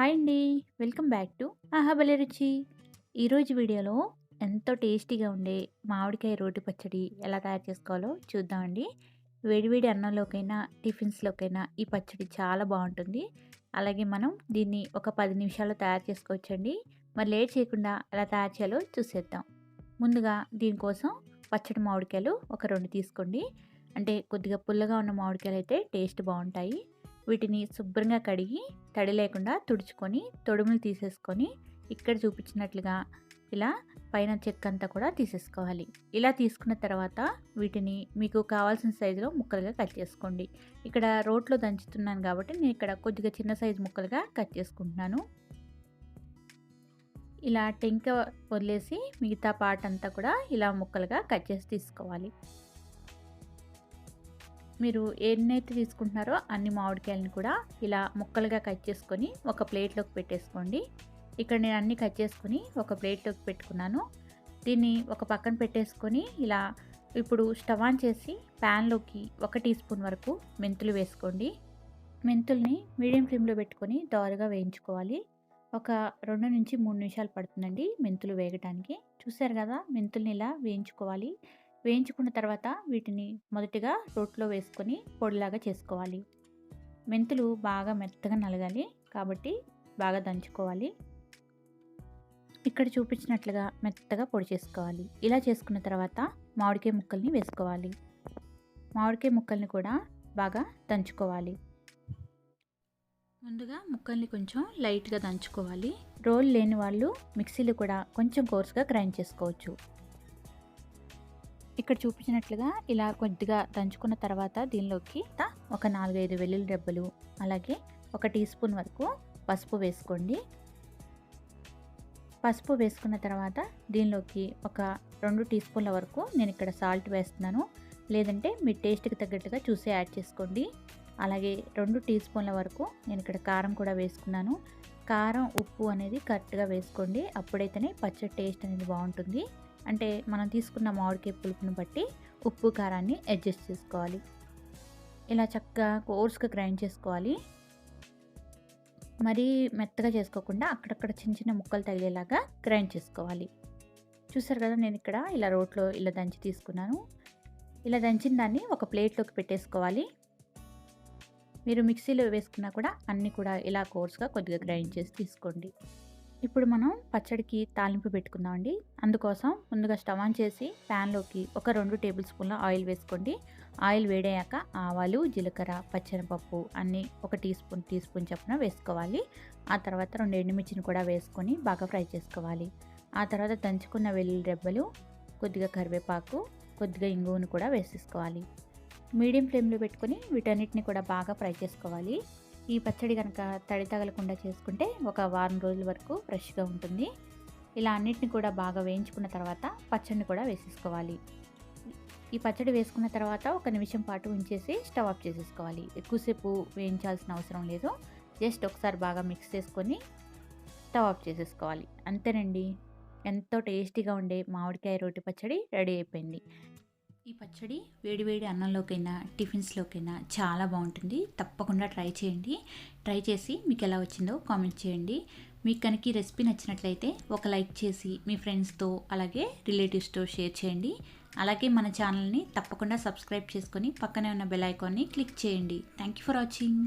Hi అండి. Welcome back to ఆహాబలి రుచి. ఈరోజు వీడియోలో ఎంతో టేస్టీగా ఉండే మామిడికాయ రోటి పచ్చడి ఎలా తయారు చేసుకోవాలో చూద్దామండి. వేడివేడి అన్నంలోకైనా టిఫిన్స్లోకైనా ఈ పచ్చడి చాలా బాగుంటుంది. అలాగే మనం దీన్ని ఒక పది నిమిషాల్లో తయారు చేసుకోవచ్చండి. మరి లేట్ చేయకుండా ఎలా తయారు చేయాలో చూసేద్దాం. ముందుగా దీనికోసం పచ్చడి మామిడికాయలు ఒక రెండు తీసుకోండి. అంటే కొద్దిగా పుల్లగా ఉన్న మామిడికాయలు అయితే టేస్ట్ బాగుంటాయి. వీటిని శుభ్రంగా కడిగి తడి లేకుండా తుడుచుకొని తొడుములు తీసేసుకొని ఇక్కడ చూపించినట్లుగా ఇలా పైన చెక్క అంతా కూడా తీసేసుకోవాలి. ఇలా తీసుకున్న తర్వాత వీటిని మీకు కావాల్సిన సైజులో ముక్కలుగా కట్ చేసుకోండి. ఇక్కడ రోట్లో దంచుతున్నాను కాబట్టి నేను ఇక్కడ కొద్దిగా చిన్న సైజు ముక్కలుగా కట్ చేసుకుంటున్నాను. ఇలా టెంక వదిలేసి మిగతా పార్ట్ అంతా కూడా ఇలా ముక్కలుగా కట్ చేసి తీసుకోవాలి. మీరు ఎన్నైతే తీసుకుంటున్నారో అన్ని మామిడికాయలను కూడా ఇలా ముక్కలుగా కట్ చేసుకొని ఒక ప్లేట్లోకి పెట్టేసుకోండి. ఇక్కడ నేను అన్ని కట్ చేసుకుని ఒక ప్లేట్లోకి పెట్టుకున్నాను. దీన్ని ఒక పక్కన పెట్టేసుకొని ఇలా ఇప్పుడు స్టవ్ ఆన్ చేసి ప్యాన్లోకి ఒక టీ స్పూన్ వరకు మెంతులు వేసుకోండి. మెంతుల్ని మీడియం ఫ్లేమ్లో పెట్టుకొని దోరగా వేయించుకోవాలి. ఒక రెండు నుంచి మూడు నిమిషాలు పడుతుందండి మెంతులు వేగటానికి. చూసారు కదా మెంతుల్ని ఇలా వేయించుకోవాలి. వేయించుకున్న తర్వాత వీటిని మొదటిగా రోట్లో వేసుకొని పొడిలాగా చేసుకోవాలి. మెంతులు బాగా మెత్తగా నలగాలి కాబట్టి బాగా దంచుకోవాలి. ఇక్కడ చూపించినట్లుగా మెత్తగా పొడి చేసుకోవాలి. ఇలా చేసుకున్న తర్వాత మామిడికాయ ముక్కల్ని వేసుకోవాలి. మామిడికాయ ముక్కల్ని కూడా బాగా దంచుకోవాలి. ముందుగా ముక్కల్ని కొంచెం లైట్గా దంచుకోవాలి. రోల్ లేని వాళ్ళు మిక్సీలు కూడా కొంచెం కోర్స్గా గ్రైండ్ చేసుకోవచ్చు. ఇక్కడ చూపించినట్లుగా ఇలా కొద్దిగా దంచుకున్న తర్వాత దీనిలోకి ఒక నాలుగైదు వెల్లుల్లి డబ్బలు అలాగే ఒక టీ స్పూన్ వరకు పసుపు వేసుకోండి. పసుపు వేసుకున్న తర్వాత దీనిలోకి ఒక రెండు టీ స్పూన్ల వరకు నేను ఇక్కడ సాల్ట్ వేస్తున్నాను. లేదంటే మీ టేస్ట్కి తగ్గట్టుగా చూసి యాడ్ చేసుకోండి. అలాగే రెండు టీ స్పూన్ల వరకు నేను ఇక్కడ కారం కూడా వేసుకున్నాను. కారం ఉప్పు అనేది కరెక్ట్గా వేసుకోండి. అప్పుడైతేనే పచ్చడి టేస్ట్ అనేది బాగుంటుంది. అంటే మనం తీసుకున్న మామిడికాయ పులుపుని బట్టి ఉప్పు కారాన్ని అడ్జస్ట్ చేసుకోవాలి. ఇలా చక్కగా కోర్స్గా గ్రైండ్ చేసుకోవాలి. మరీ మెత్తగా చేసుకోకుండా అక్కడక్కడ చిన్న చిన్న ముక్కలు తగిలేలాగా గ్రైండ్ చేసుకోవాలి. చూసారు కదా నేను ఇక్కడ ఇలా రోట్లో ఇలా దంచి తీసుకున్నాను. ఇలా దంచిన దాన్ని ఒక ప్లేట్లోకి పెట్టేసుకోవాలి. మీరు మిక్సీలో వేసుకున్నా కూడా అన్నీ కూడా ఇలా కోర్స్గా కొద్దిగా గ్రైండ్ చేసి తీసుకోండి. ఇప్పుడు మనం పచ్చడికి తాలింపు పెట్టుకుందామండి. అందుకోసం ముందుగా స్టవ్ ఆన్ చేసి ప్యాన్లోకి ఒక రెండు టేబుల్ స్పూన్ల ఆయిల్ వేసుకోండి. ఆయిల్ వేడయ్యాక ఆవాలు జీలకర్ర పచ్చనిపప్పు అన్నీ ఒక టీ స్పూన్ టీ స్పూన్ చొప్పున వేసుకోవాలి. ఆ తర్వాత రెండు ఎండుమిర్చిని కూడా వేసుకొని బాగా ఫ్రై చేసుకోవాలి. ఆ తర్వాత దంచుకున్న వెల్లుల్లి రెబ్బలు కొద్దిగా కరివేపాకు కొద్దిగా ఇంగువను కూడా వేసేసుకోవాలి. మీడియం ఫ్లేమ్లో పెట్టుకొని వీటన్నిటిని కూడా బాగా ఫ్రై చేసుకోవాలి. ఈ పచ్చడి కనుక తడి తగలకుండా చేసుకుంటే ఒక వారం రోజుల వరకు ఫ్రెష్గా ఉంటుంది. ఇలా అన్నిటిని కూడా బాగా వేయించుకున్న తర్వాత పచ్చడిని కూడా వేసేసుకోవాలి. ఈ పచ్చడి వేసుకున్న తర్వాత ఒక నిమిషం పాటు ఉంచేసి స్టవ్ ఆఫ్ చేసేసుకోవాలి. ఎక్కువసేపు వేయించాల్సిన అవసరం లేదు. జస్ట్ ఒకసారి బాగా మిక్స్ చేసుకొని స్టవ్ ఆఫ్ చేసేసుకోవాలి. అంతేనండి. ఎంతో టేస్టీగా ఉండే మామిడికాయ రోటి పచ్చడి రెడీ అయిపోయింది. ఈ పచ్చడి వేడివేడి అన్నంలోకైనా టిఫిన్స్లోకైనా చాలా బాగుంటుంది. తప్పకుండా ట్రై చేయండి. ట్రై చేసి మీకు ఎలా వచ్చిందో కామెంట్ చేయండి. మీకు కనుక ఈ రెసిపీ నచ్చినట్లయితే ఒక లైక్ చేసి మీ ఫ్రెండ్స్తో అలాగే రిలేటివ్స్తో షేర్ చేయండి. అలాగే మన ఛానల్ని తప్పకుండా సబ్స్క్రైబ్ చేసుకొని పక్కనే ఉన్న బెల్ ఐకాన్ని క్లిక్ చేయండి. Thank you for watching.